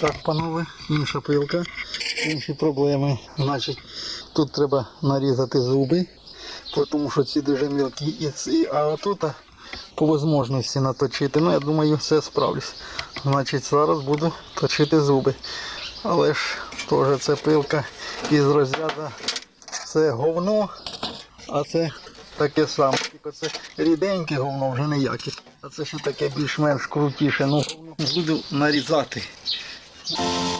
Так, панове, інша пилка, інші проблеми. Значить, тут треба нарізати зуби, тому що ці дуже мілкі і ці, а тут по можливості наточити. Ну, я думаю, все справлюсь. Значить, зараз буду точити зуби. Але ж теж це пилка із розряду це говно, а це таке саме. Тільки це ріденьке говно, вже ніяке. А це ще таке більш-менш крутіше. Ну, буду нарізати. Yeah.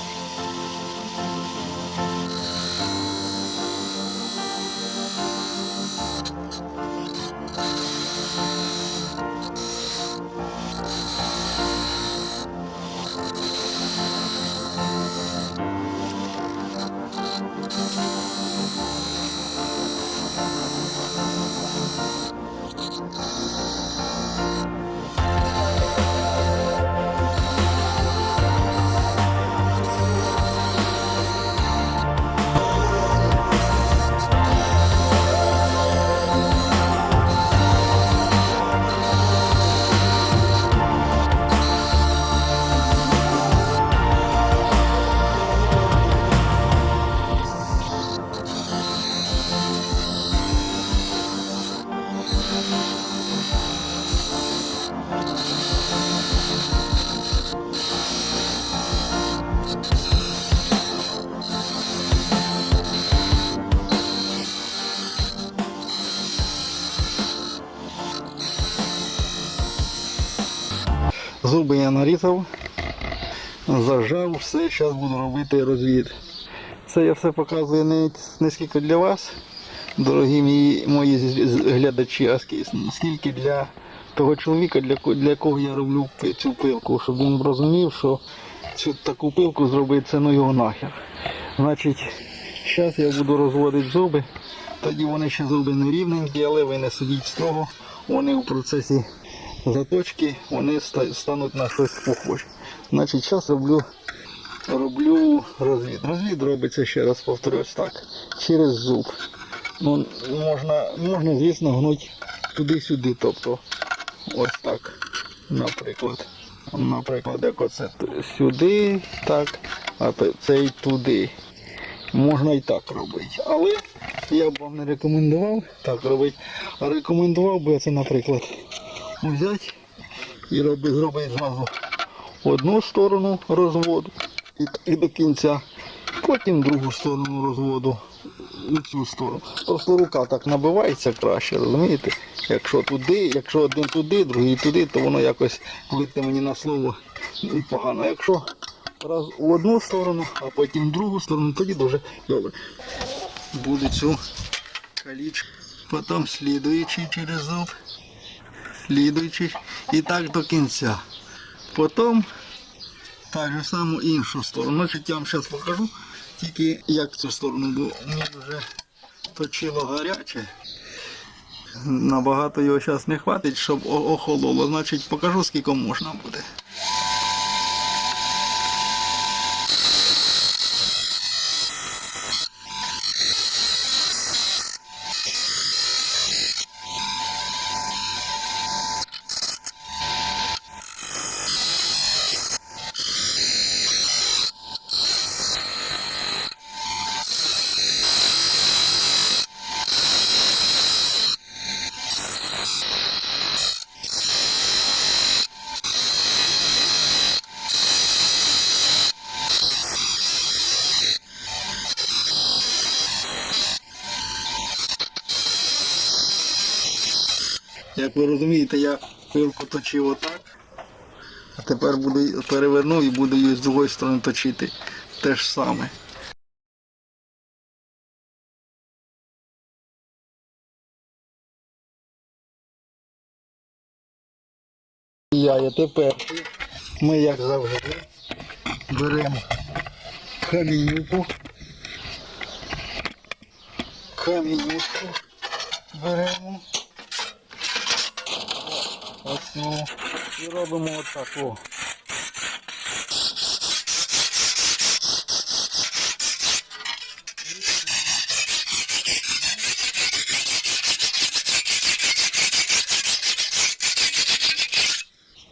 Зуби я нарізав, зажав, все, зараз буду робити розвід. Це я все показую не, не скільки для вас, дорогі мої, мої глядачі, а скільки для того чоловіка, для, для кого я роблю цю пилку, щоб він розумів, що цю таку пилку зробити це ну його нахер. Значить, зараз я буду розводити зуби, тоді вони ще зуби не рівненькі, але ви не судіть з того, вони в процесі заточки вони стануть на щось похоже. Значить, зараз роблю, роблю розвід. Розвід робиться, ще раз повторюсь, так, через зуб. Ну, можна, можна, звісно, гнути туди-сюди, тобто ось так, наприклад. Наприклад, як оце сюди, так, а цей туди. Можна і так робити. Але я б вам не рекомендував так робити. А рекомендував би це, наприклад, взяти і роби, зробити зразу одну сторону розводу і, і до кінця, потім другу сторону розводу у цю сторону. Просто рука так набивається краще, розумієте? Якщо туди, якщо один туди, другий туди, то воно якось вийде мені на слово і погано. Якщо раз у одну сторону, а потім в другу сторону, тоді дуже добре. Буду цю калічку, потім слідуючий через зуб слідуючий і так до кінця. Потім так же саму іншу сторону. Значить, я вам зараз покажу, тільки як цю сторону, бо мені вже точило гаряче. Набагато його зараз не хватить, щоб охололо. Значить, покажу, скільки можна буде. Як ви розумієте, я пилку точив отак. А тепер буду переверну і буду її з другої сторони точити. Те ж саме. Я тепер ми як завжди беремо камінюку. Камінюку беремо. Оцю. І робимо отак. О.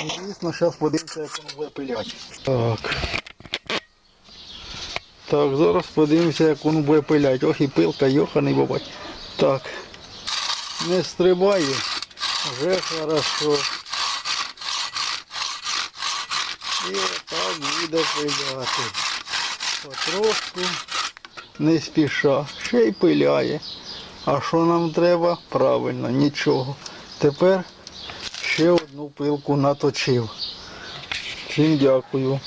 Звісно, зараз подивимося, як воно буде пиляти. Так. Так, зараз подивимося, як воно буде пиляти. Ох і пилка, йоханий бабай. Так. Не стрибає. Вже хорошо. І отак буде пиляти. Потрошку, не спіша. Ще й пиляє. А що нам треба? Правильно, нічого. Тепер ще одну пилку наточив. Всім дякую.